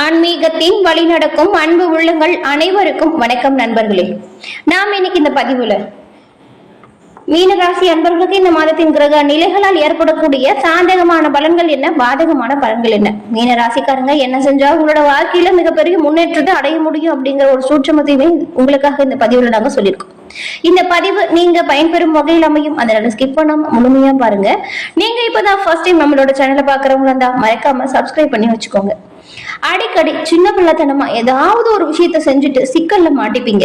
ஆன்மீகத்தின் வழிநடக்கும் அன்பு உள்ளங்கள் அனைவருக்கும் வணக்கம் நண்பர்களே. நாம் இன்னைக்கு இந்த பதிவுல மீனராசி அன்பர்களுக்கு இந்த மாதத்தின் கிரக நிலைகளால் ஏற்படக்கூடிய சாதகமான பலன்கள் என்ன பாதகமான பலன்கள் என்ன? மீனராசிக்காரங்க என்ன செஞ்சா உங்களோட வாழ்க்கையில மிகப்பெரிய முன்னேற்றத்தை அடைய முடியும் அப்படிங்கிற ஒரு சூட்சமத்தையுமே உங்களுக்காக இந்த பதிவுல நாங்க சொல்லியிருக்கோம். இந்த பதிவு நீங்க பயன்பெறும் வகையில் அமையும். அதனால ஸ்கிப் பண்ணாம முழுமையா பாருங்க. நீங்க இப்பதான் ஃபர்ஸ்ட் டைம் நம்மளோட சேனலை பாக்குறவங்களா இருந்தா மறக்காம சப்ஸ்கிரைப் பண்ணி வச்சுக்கோங்க. அடிக்கடி சின்ன பிள்ளைத்தனமா ஏதாவது ஒரு விஷயத்த செஞ்சுட்டு சிக்கல்ல மாட்டிப்பீங்க.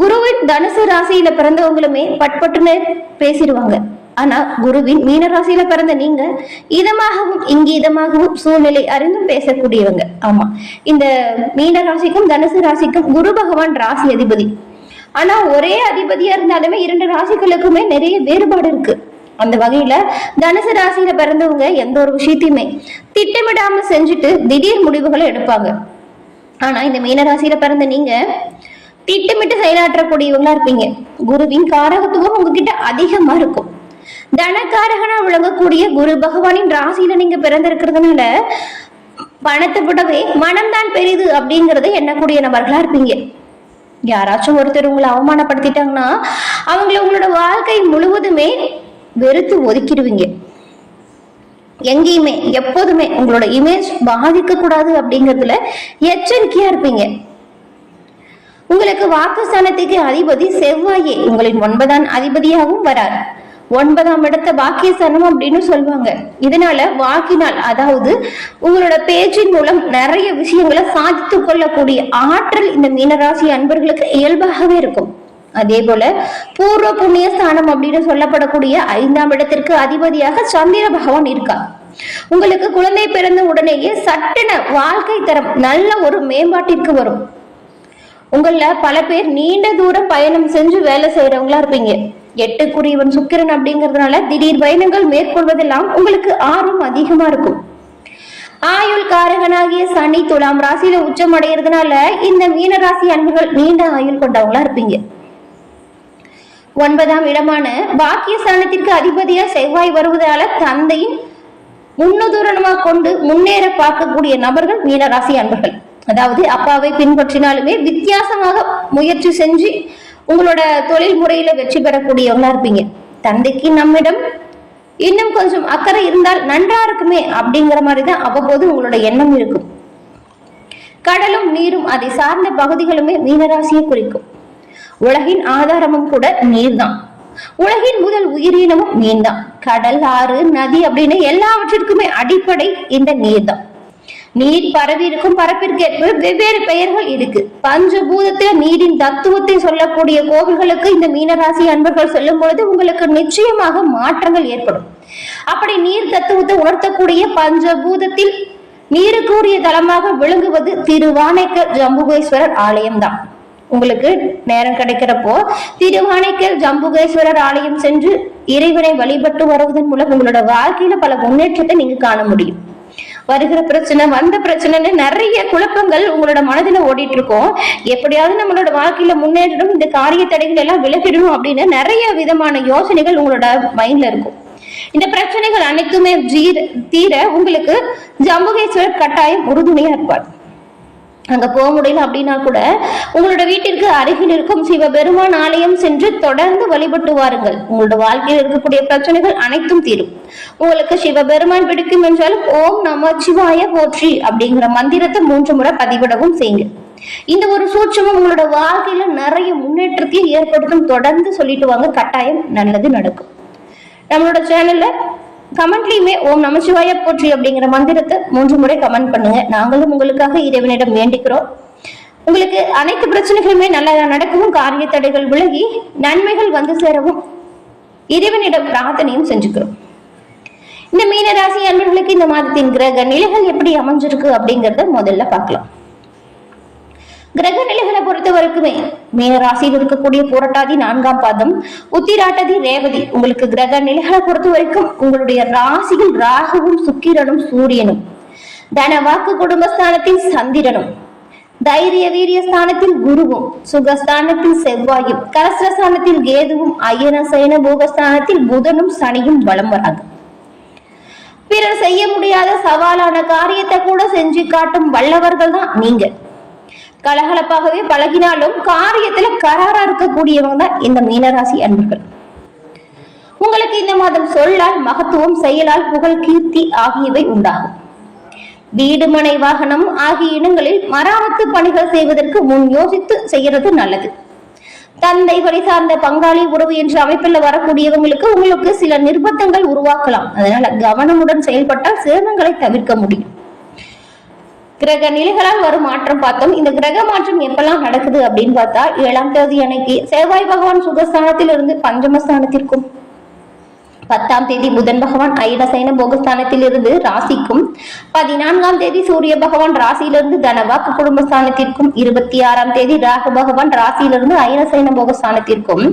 குருவின் தனுசு ராசியில பிறந்தவங்களுமே பட்பட்டுன்னு பேசிடுவாங்க. ஆனா குருவின் மீன ராசியில பிறந்த நீங்க இதமாகவும் இங்கீதமாகவும் சூழ்நிலை அறிந்தும் பேசக்கூடியவங்க. ஆமா இந்த மீன ராசிக்கும் தனுசு ராசிக்கும் குரு பகவான் ராசி அதிபதி. ஆனா ஒரே அதிபதியா இருந்தாலுமே இரண்டு ராசிகளுக்குமே நிறைய வேறுபாடு இருக்கு. அந்த வகையில தனுசு ராசியில பிறந்தவங்க எந்த ஒரு விஷயத்தையுமே திட்டமிடாம செஞ்சுட்டு திடீர் முடிவுகளை எடுப்பாங்க. ஆனா இந்த மீனராசியில பிறந்த நீங்க திட்டமிட்டு செயலாற்றக்கூடியவங்களா இருப்பீங்க. குருவின் காரகத்துவம் உங்ககிட்ட அதிகமா இருக்கும். தனக்காரகனா விளங்கக்கூடிய குரு பகவானின் ராசியில நீங்க பிறந்திருக்கிறதுனால பணத்தை விடவே மனம்தான் பெரிது அப்படிங்கறத எண்ணக்கூடிய நபர்களா இருப்பீங்க. யாராச்சும் ஒருத்தர் உங்களை அவமானப்படுத்திட்டாங்கன்னா அவங்கள உங்களோட வாழ்க்கை முழுவதுமே வெறுத்து ஒதுக்கிடுவீங்க. எங்கேயுமே எப்போதுமே உங்களோட இமேஜ் பாதிக்க கூடாது அப்படிங்கறதுல எச்சரிக்கையா இருப்பீங்க. உங்களுக்கு வாக்குஸ்தானத்துக்கு அதிபதி செவ்வாயே உங்களின் ஒன்பதாம் அதிபதியாகவும் வரார். ஒன்பதாம் இடத்த வாக்கியஸ்தானம் அப்படின்னு சொல்லுவாங்க. இதனால வாக்கினால் அதாவது உங்களோட பேச்சின் மூலம் நிறைய விஷயங்களை சாதித்து கொள்ளக்கூடிய ஆற்றல் இந்த மீனராசி அன்பர்களுக்கு இயல்பாகவே இருக்கும். அதே போல பூர்வ புண்ணிய ஸ்தானம் அப்படின்னு சொல்லப்படக்கூடிய ஐந்தாம் இடத்திற்கு அதிபதியாக சந்திர பகவான் இருக்கா உங்களுக்கு குழந்தை பிறந்த உடனேயே சட்டென வாழ்க்கை தரம் நல்ல ஒரு மேம்பாட்டிற்கு வரும். உங்கள பல பேர் நீண்ட தூரம் பயணம் செஞ்சு வேலை செய்யறவங்களா இருப்பீங்க. எட்டுக்குரியவன் சுக்கிரன் அப்படிங்கறதுனால திடீர் பயணங்கள் மேற்கொள்வதெல்லாம் உங்களுக்கு ஆர்வம் அதிகமா இருக்கும். ஆயுள் காரகனாகிய சனி துலாம் ராசியில உச்சம் அடைகிறதுனால இந்த மீன ராசி அன்புகள் நீண்ட ஆயுள் கொண்டவங்களா இருப்பீங்க. ஒன்பதாம் இடமான பாக்கியஸ்தானத்திற்கு அதிபதியா செவ்வாய் வருவதால தந்தையின் முன்னுதாரணமா கொண்டு முன்னேற பார்க்கக்கூடிய நபர்கள் மீனராசி அன்பர்கள். அதாவது அப்பாவை பின்பற்றினாலுமே வித்தியாசமாக முயற்சி செஞ்சு உங்களோட தொழில் முறையில வெற்றி பெறக்கூடியவங்களா இருப்பீங்க. தந்தைக்கு நம்மிடம் இன்னும் கொஞ்சம் அக்கறை இருந்தால் நன்றா இருக்குமே அப்படிங்கிற மாதிரி தான் அவ்வப்போது உங்களோட எண்ணம் இருக்கும். கடலும் நீரும் அதை சார்ந்த பகுதிகளுமே மீனராசியை குறிக்கும். உலகின் ஆதாரமும் கூட நீர்தான். உலகின் முதல் உயிரினமும் மீன்தான் கடல் ஆறு நதி அப்படின்னு எல்லாவற்றிற்குமே அடிப்படை இந்த நீர்தான். நீர் பரவி இருக்கும் பரப்பிற்கு ஏற்ப வெவ்வேறு பெயர்கள் இருக்கு. பஞ்சபூதத்துல நீரின் தத்துவத்தை சொல்லக்கூடிய கோவில்களுக்கு இந்த மீனராசி அன்பர்கள் சொல்லும் பொழுது உங்களுக்கு நிச்சயமாக மாற்றங்கள் ஏற்படும். அப்படி நீர் தத்துவத்தை உணர்த்தக்கூடிய பஞ்சபூதத்தில் நீருக்குரிய தலமாக விளங்குவது திருவானைக்க ஜம்புகேஸ்வரர் ஆலயம்தான். உங்களுக்கு நேரம் கிடைக்கிறப்போ திருவானைக்கல் ஜம்புகேஸ்வரர் ஆலயம் சென்று இறைவனை வழிபட்டு வருவதன் மூலம் உங்களோட வாழ்க்கையில பல முன்னேற்றத்தை நீங்க காண முடியும். வருகிற பிரச்சனை வந்த பிரச்சனைன்னு நிறைய குழப்பங்கள் உங்களோட மனதில ஓடிட்டு இருக்கோம் எப்படியாவது நம்மளோட வாழ்க்கையில முன்னேற்றணும் இந்த காரிய தடைகள் எல்லாம் விலகிடணும் அப்படின்னு நிறைய விதமான யோசனைகள் உங்களோட மைண்ட்ல இருக்கும். இந்த பிரச்சனைகள் அனைத்துமே தீர உங்களுக்கு ஜம்புகேஸ்வரர் கட்டாயம் உறுதுணையா இருப்பார். அங்கே போக முடியல அப்படின்னா கூட உங்களோட வீட்டிற்கு அருகில் இருக்கும் சிவபெருமான் ஆலயம் சென்று தொடர்ந்து வழிபட்டு வாருங்கள். உங்களோட வாழ்க்கையில் இருக்கக்கூடிய பிரச்சனைகள் அனைத்தும் தீரும். உங்களுக்கு சிவபெருமான் பிடிக்கும் என்றாலும் ஓம் நம சிவாய போற்றி அப்படிங்கிற மந்திரத்தை மூன்று முறை பதிவிடவும் செய்யுங்க. இந்த ஒரு சூட்சமும் உங்களோட வாழ்க்கையில நிறைய முன்னேற்றத்தையும் ஏற்படுத்தும் தொடர்ந்து சொல்லிட்டு வாங்க. கட்டாயம் நல்லது நடக்கும். நம்மளோட சேனல்ல கமெண்ட்லயுமே ஓம் நமச்சிவாய போற்றி அப்படிங்கிற மந்திரத்தை மூன்று முறை கமெண்ட் பண்ணுங்க. நாங்களும் உங்களுக்காக இறைவனிடம் வேண்டிக்கிறோம். உங்களுக்கு அனைத்து பிரச்சனைகளுமே நல்லா நடக்கவும் காரிய தடைகள் விலகி நன்மைகள் வந்து சேரவும் இறைவனிடம் பிரார்த்தனையும் செஞ்சுக்கிறோம். இந்த மீனராசி அன்பர்களுக்கு இந்த மாதத்தின் கிரக நிலைகள் எப்படி அமைஞ்சிருக்கு அப்படிங்கறத முதல்ல பார்க்கலாம். கிரக நிலைகளை பொறுத்த வரைக்குமே மீன ராசியில் இருக்கக்கூடிய புரட்டாதி நான்காம் பாதம் உத்திராட்டதி ரேவதி உங்களுக்கு கிரக நிலைகளை பொறுத்த வரைக்கும் உங்களுடைய ராசியில் ராகுவும் சுக்கிரனும் சூரியனும். தன வாக்கு குடும்பஸ்தானத்தில் சந்திரனும். தைரிய வீரிய ஸ்தானத்தில் குருவும் சுகஸ்தானத்தில் செவ்வாயும் கலஸ்திரஸ்தானத்தில் கேதுவும் அயன சயன பூகஸ்தானத்தில் புதனும் சனியும் வலம் வராங்க பிறர் செய்ய முடியாத சவாலான காரியத்தை கூட செஞ்சு காட்டும் வல்லவர்கள் தான் நீங்க. கலகலப்பாகவே பழகினாலும் காரியத்துல கராரா இருக்கக்கூடியவங்க தான் இந்த மீனராசி அன்பர்கள். உங்களுக்கு இந்த மாதம் சொல்லால் மகத்துவம் செயலால் புகழ் கீர்த்தி ஆகியவை உண்டாகும். வீடு மனை வாகனம் ஆகிய இடங்களில் மராமத்து பணிகள் செய்வதற்கு முன் யோசித்து செய்யறது நல்லது. தந்தை வழி சார்ந்த பங்காளி உறவு என்ற அமைப்பில் வரக்கூடியவங்களுக்கு உங்களுக்கு சில நிர்பந்தங்கள் உருவாக்கலாம். அதனால கவனமுடன் செயல்பட்டால் சிரமங்களை தவிர்க்க முடியும். கிரக நிலைகளால் வரும் மாற்றம் பார்த்தோம். இந்த கிரக மாற்றம் எப்பெல்லாம் நடக்குது அப்படின்னு பார்த்தா ஏழாம் தேதி அன்னைக்கு செவ்வாய் பகவான் சுகஸ்தானத்தில் இருந்து பஞ்சமஸ்தானத்திற்கும் பத்தாம் தேதி புதன் பகவான் ஐரசைன போகஸ்தானத்தில் இருந்து ராசிக்கும் பதினான்காம் தேதி சூரிய பகவான் ராசியிலிருந்து தனவாக்கு குடும்பஸ்தானத்திற்கும் இருபத்தி ஆறாம் தேதி ராகு பகவான் ராசியிலிருந்து ஐரசைன போகஸ்தானத்திற்கும்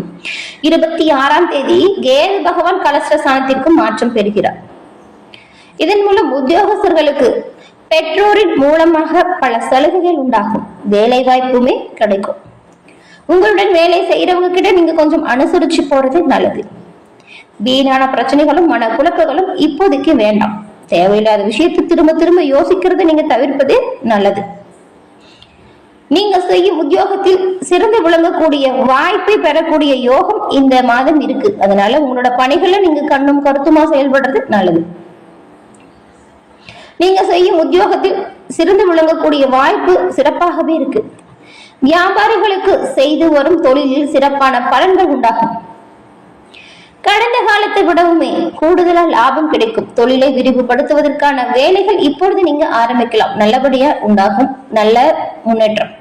இருபத்தி ஆறாம் தேதி கேது பகவான் கலஸ்டஸ்தானத்திற்கும் மாற்றம் பெறுகிறார். இதன் மூலம் உத்தியோகஸ்தர்களுக்கு பெற்றோரின் மூலமாக பல சலுகைகள் உண்டாகும். வேலை வாய்ப்புமே கிடைக்கும். உங்களுடன் வேலை செய்யறவங்க கிட்ட நீங்க கொஞ்சம் அனுசரிச்சு போறது நல்லது. வீணான பிரச்சனைகளும் மன குழப்பங்களும் இப்போதைக்கு வேண்டாம். தேவையில்லாத விஷயத்தை திரும்ப திரும்ப யோசிக்கிறத நீங்க தவிர்ப்பது நல்லது. நீங்க செய்யும் உத்தியோகத்தில் சிறந்து விளங்கக்கூடிய வாய்ப்பை பெறக்கூடிய யோகம் இந்த மாதம் இருக்கு. அதனால உங்களோட பணிகளை நீங்க கண்ணும் கருத்துமா செயல்படுறது நல்லது. நீங்க செய்யும் உத்தியோகத்தில் சிறந்து விளங்கக்கூடிய வாய்ப்பு சிறப்பாகவே இருக்கு. வியாபாரிகளுக்கு செய்து வரும் தொழிலில் சிறப்பான பலன்கள் உண்டாகும். கடந்த காலத்தை விடவுமே கூடுதலா லாபம் கிடைக்கும். தொழிலை விரிவுபடுத்துவதற்கான வேலைகள் இப்பொழுது நீங்க ஆரம்பிக்கலாம். நல்லபடியா உண்டாகும். நல்ல முன்னேற்றம்.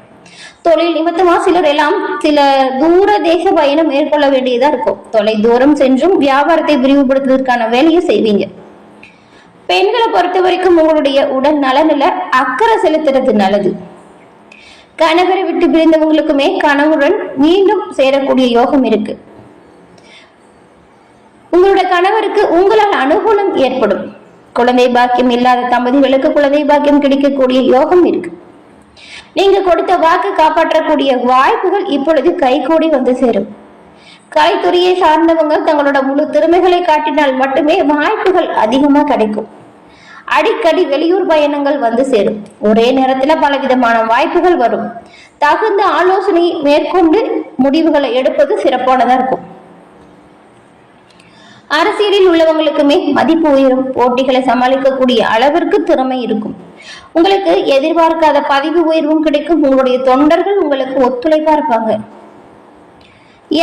தொழில் நிமித்தமா சிலர் எல்லாம் சில தூர தேச பயணம் மேற்கொள்ள வேண்டியதா இருக்கும். தொலை தூரம் சென்றும் வியாபாரத்தை விரிவுபடுத்துவதற்கான வேலையை செய்வீங்க. பெண்களை பொறுத்த வரைக்கும் உங்களுடைய உடல் நலனில் அக்கறை செலுத்துறது நல்லது. கணவரை விட்டு பிரிந்தவங்களுக்குமே கணவருடன் மீண்டும் சேரக்கூடிய யோகம் இருக்கு. உங்களோட கணவருக்கு உங்களால் அனுகூலம் ஏற்படும். குழந்தை பாக்கியம் இல்லாத தம்பதிகளுக்கு குழந்தை பாக்கியம் கிடைக்கக்கூடிய யோகம் இருக்கு. நீங்க கொடுத்த வாக்கு காப்பாற்றக்கூடிய வாய்ப்புகள் இப்பொழுது கைகூடி வந்து சேரும். கலைத்துறையை சார்ந்தவங்க தங்களோட முழு திறமைகளை காட்டினால் மட்டுமே வாய்ப்புகள் அதிகமா கிடைக்கும். அடிக்கடி வெளியூர் பயணங்கள் வந்து சேரும். ஒரே நேரத்துல பல விதமான வாய்ப்புகள் வரும். தகுந்த ஆலோசனை மேற்கொண்டு முடிவுகளை எடுப்பது சிறப்பானதா இருக்கும். அரசியலில் உள்ளவங்களுக்குமே மதிப்பு உயரும். போட்டிகளை சமாளிக்கக்கூடிய அளவிற்கு திறமை இருக்கும். உங்களுக்கு எதிர்பார்க்காத பதிவு உயர்வும் கிடைக்கும். உங்களுடைய தொண்டர்கள் உங்களுக்கு ஒத்துழைப்பா இருப்பாங்க.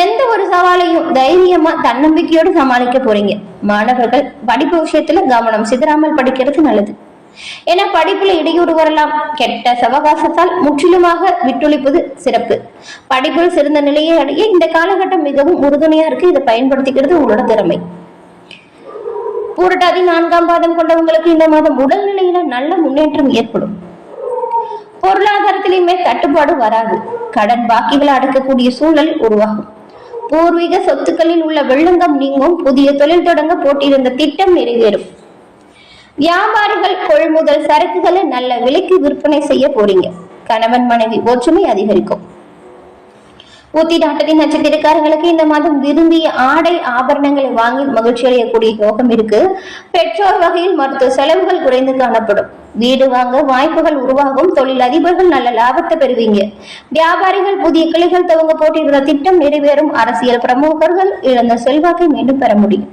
எந்த ஒரு சவாலையும் தைரியமா தன்னம்பிக்கையோடு சமாளிக்க போறீங்க. மாணவர்கள் படிப்பு விஷயத்துல கவனம் சிதறாமல் படிக்கிறது நல்லது. ஏன்னா படிப்புல இடையூறு வரலாம் கெட்ட சவகாசத்தால் முற்றிலுமாக விட்டொழிப்பது சிறப்பு. படிப்பில் சிறந்த நிலையை அடைய இந்த காலகட்டம் மிகவும் உறுதுணையா இருக்கு. இதை பயன்படுத்திக்கிறது உங்களோட திறமை. பூரட்டாதி நான்காம் பாதம் கொண்டவங்களுக்கு இந்த மாதம் உடல்நிலையில நல்ல முன்னேற்றம் ஏற்படும். பொருளாதாரத்திலையுமே தட்டுப்பாடு வராது. கடன் பாக்கிகளை அடக்கக்கூடிய சூழல் உருவாகும். பூர்வீக சொத்துக்களில் உள்ள வெள்ளங்கம் நீங்கும் புதிய தொழில் தொடங்க போட்டியிருந்த திட்டம் நிறைவேறும். வியாபாரிகள் கொள்முதல் சரக்குகளை நல்ல விலைக்கு விற்பனை செய்ய போறீங்க. கணவன் மனைவி ஒற்றுமை அதிகரிக்கும். ஊத்திடாட்டத்தின் நட்சத்திரக்காரங்களுக்கு இந்த மாதம் விரும்பிய ஆடை ஆபரணங்களை வாங்கி மகிழ்ச்சி அடையக்கூடிய யோகம் இருக்கு. பெற்றோர் வகையில் மருத்துவ செலவுகள் குறைந்து காணப்படும். வீடு வாங்க வாய்ப்புகள் உருவாகும். தொழில் அதிபர்கள் நல்ல லாபத்தை பெறுவீங்க. வியாபாரிகள் புதிய கிளைகள் துவங்க போட்டிருந்த திட்டம் நிறைவேறும். அரசியல் பிரமுகர்கள் இழந்த செல்வாக்கை மீண்டும் பெற முடியும்.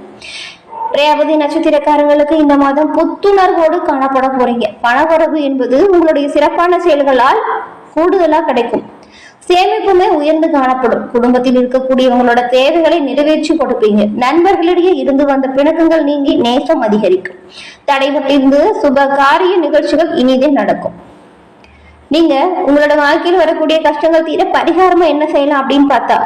ரேவதி நட்சத்திரக்காரங்களுக்கு இந்த மாதம் புத்துணர்வோடு காணப்பட போறீங்க. பணவரவு என்பது உங்களுடைய சிறப்பான செயல்களால் கூடுதலா கிடைக்கும். சேமிப்புமே உயர்ந்து காணப்படும். குடும்பத்தில் இருக்கக்கூடியவங்களோட தேவைகளை நிறைவேற்றி கொடுப்பீங்க. நண்பர்களிடையே இருந்து வந்த பிணக்கங்கள் நீங்கி நேசம் அதிகரிக்கும். தடைபட்டிருந்து சுப காரிய நிகழ்ச்சிகள் இனிதே நடக்கும். நீங்க உங்களோட வாழ்க்கையில் வரக்கூடிய கஷ்டங்கள் தீர பரிகாரமா என்ன செய்யலாம் அப்படின்னு பார்த்தா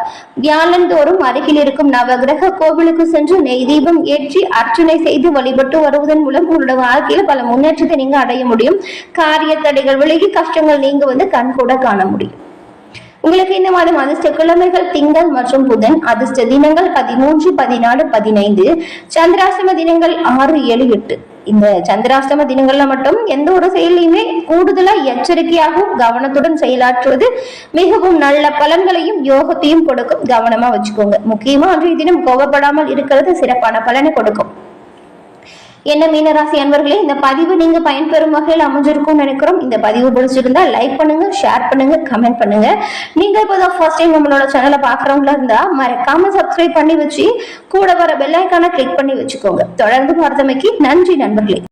வியாழந்தோறும் அருகில் இருக்கும் நவகிரக கோவிலுக்கு சென்று நெய் தீபம் ஏற்றி அர்ச்சனை செய்து வழிபட்டு வருவதன் மூலம் உங்களோட வாழ்க்கையில பல முன்னேற்றத்தை நீங்க அடைய முடியும். காரிய தடைகள் விலகி கஷ்டங்கள் நீங்க வந்து கண் கூட காண முடியும். உங்களுக்கு இந்த மாதம் அதிர்ஷ்ட கிழமைகள் திங்கள் மற்றும் புதன் அதிர்ஷ்ட தினங்கள் பதிமூன்று பதினாலு பதினைந்து சந்திராசிரம தினங்கள் ஆறு ஏழு எட்டு. இந்த சந்திராஷ்டம தினங்கள்ல மட்டும் எந்த ஒரு செயலையுமே கூடுதலா எச்சரிக்கையாகவும் கவனத்துடன் செயலாற்றுவது மிகவும் நல்ல பலன்களையும் யோகத்தையும் கொடுக்கும். கவனமா வச்சுக்கோங்க. முக்கியமா அன்றைய தினம் கோபப்படாமல் இருக்கிறது சிறப்பான பலனை கொடுக்கும். என்ன மீனராசி அன்பர்களே இந்த பதிவு நீங்க பயன்பெறும் வகையில் அமைஞ்சிருக்கும்னு நினைக்கிறோம். இந்த பதிவு பிடிச்சிருந்தா லைக் பண்ணுங்க ஷேர் பண்ணுங்க கமெண்ட் பண்ணுங்க. நீங்க இப்போதான் ஃபர்ஸ்ட் டைம் நம்மளோட சேனலை பாக்குறவங்களா இருந்தா மறக்காம சப்ஸ்கிரைப் பண்ணி வச்சு கூட வர பெல்லைக்கான கிளிக் பண்ணி வச்சுக்கோங்க. தொடர்ந்து பார்த்தமைக்கு நன்றி நண்பர்களே.